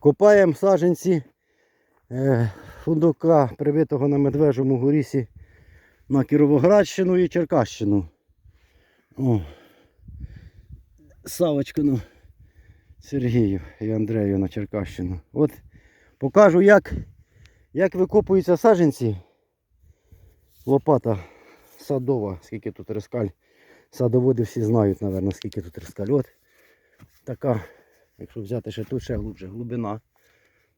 Копаємо саджанці е, фундука, привитого на Медвежому горісі на Кіровоградщину і Черкащину. О. Савочкину Сергію і Андрею на Черкащину. От покажу, як, як викопуються саджанці. Лопата садова, скільки тут рискаль. Садоводи всі знають, мабуть, скільки тут рискаль. От така, якщо взяти ще тут ще глубже, глибина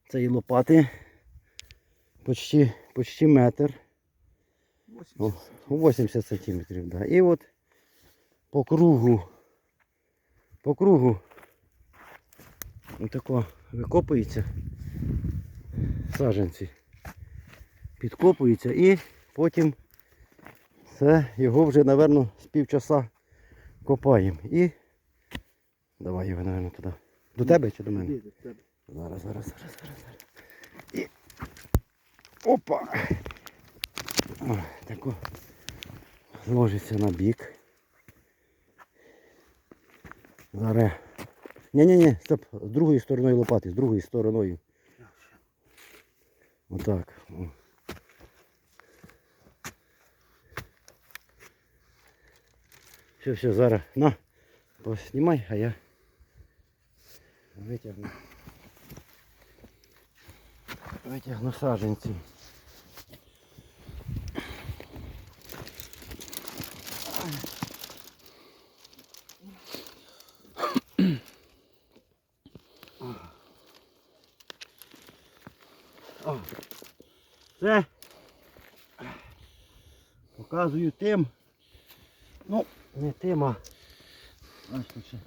цієї лопати почти, почти метр. О, 80 сантиметрів, да. І от по кругу, по кругу отако викопується саджанці. Підкопується і потім це його вже, напевно, з півчаса копаємо. І давай його, напевно, туди. До тебе чи до мене? Зараз, зараз, зараз, зараз, зараз. І... Опа! О, тако ложиться на бік. Зараз. Ні-ні-ні, стоп, з другої стороною лопати, з другої стороною. Отак. О. Все, все, зараз. На, поснімай, а я витягну. Витягну саженці. Це показую тим. Ну, не тим, а ще.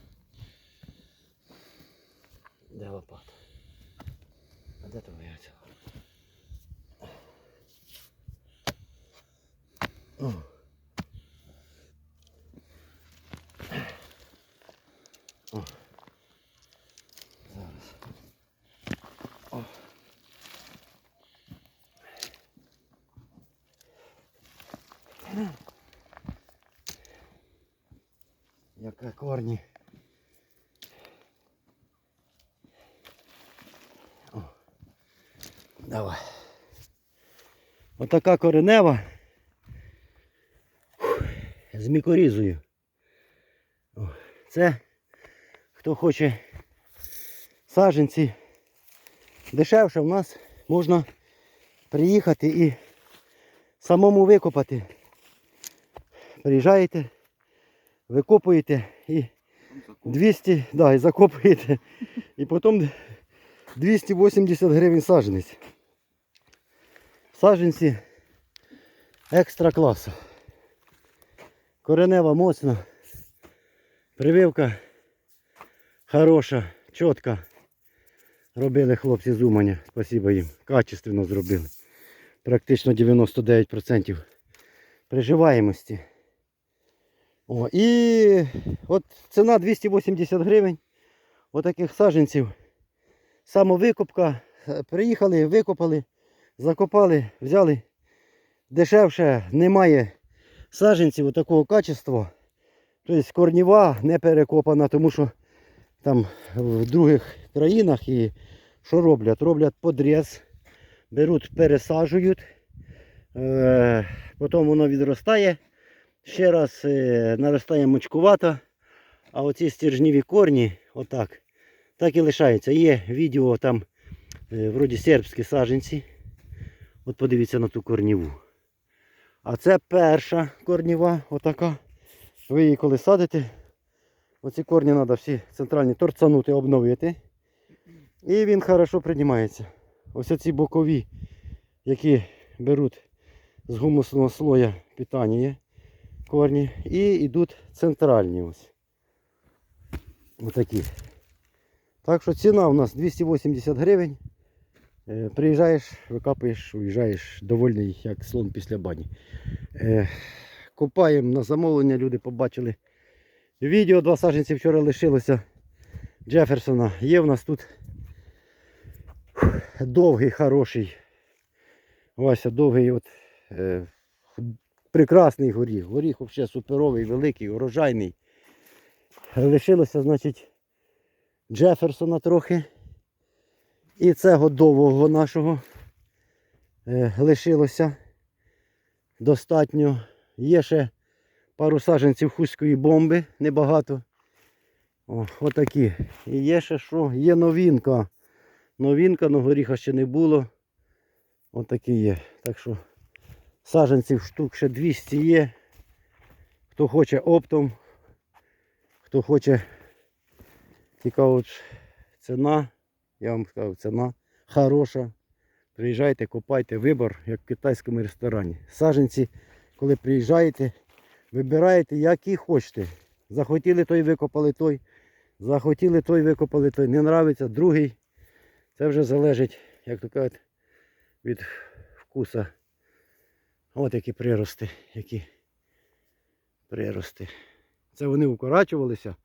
Де лопата? А де там моя ця? О. Яка корні. Давай. Отака коренева з мікорізою. Це хто хоче саджанці дешевше в нас можна приїхати і самому викопати. Приїжджаєте, викопуєте і 200, да, і закопуєте. І потім 280 гривень саджанець. Саджанці екстра класу. Коренева моцна. Прививка хороша, чітка. Робили хлопці з Уманя. Спасибо їм. Качественно зробили. Практично 99% приживаємості. О, і от ціна 280 гривень. Отаких саджанців. Самовикопка. Е, Приїхали, викопали, закопали, взяли. Дешевше немає саджанців такого качества. Тобто корніва не перекопана, тому що там в других країнах і що роблять? Роблять подріз, беруть, пересаджують, е, потім воно відростає. Ще раз е, наростає мочкувато, а оці стержневі корні, отак, так і лишаються. Є відео там, е, вроді сербські саджанці. От подивіться на ту корніву. А це перша корніва, отака. Ви її коли садите, оці корні треба всі центральні торцанути, обновити. І він хорошо приймається. Ось оці бокові, які беруть з гумусного слоя питання корні і йдуть центральні ось. Отакі. Так що ціна у нас 280 гривень. Е, Приїжджаєш, викапуєш, уїжджаєш довольний, як слон після бані. Е, Копаємо на замовлення, люди побачили відео, два саджанці вчора лишилося Джеферсона. Є в нас тут довгий, хороший. Вася довгий, от, е, прекрасний горіх. Горіх взагалі суперовий, великий, урожайний. Лишилося, значить, Джеферсона трохи. І це годового нашого е, лишилося достатньо. Є ще пару саджанців хуської бомби, небагато. О, отакі. І є ще що? Є новинка. Новинка, но горіха ще не було. Отакі є. Так що саджанців штук ще 200 є. Хто хоче оптом, хто хоче цікаво ціна, я вам сказав, ціна хороша. Приїжджайте, купайте вибор, як в китайському ресторані. Саджанці, коли приїжджаєте, вибираєте, які хочете. Захотіли той, викопали той. Захотіли той, викопали той. Не нравиться, другий. Це вже залежить, як то кажуть, від вкуса. От які прирости, які прирости. Це вони укорачувалися.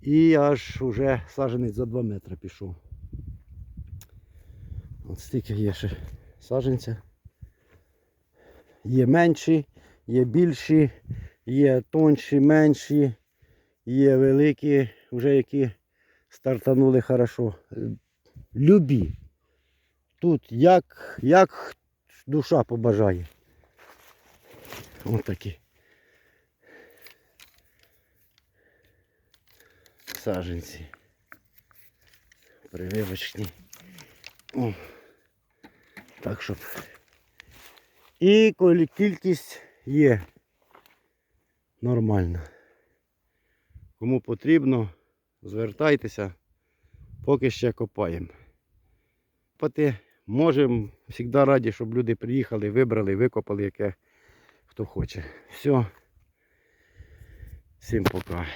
І аж уже саджанець за 2 метри пішов. От стільки є ще саджанця. Є менші, є більші, є тонші, менші, є великі, вже які стартанули хорошо. Любі. Тут як, як душа побажає. Ось такі. Саджанці. Прививочні. О. Так, щоб. І коли кількість є нормальна. Кому потрібно, звертайтеся, поки ще копаємо. Копати можемо, завжди раді, щоб люди приїхали, вибрали, викопали, яке хто хоче. Все. Всім пока.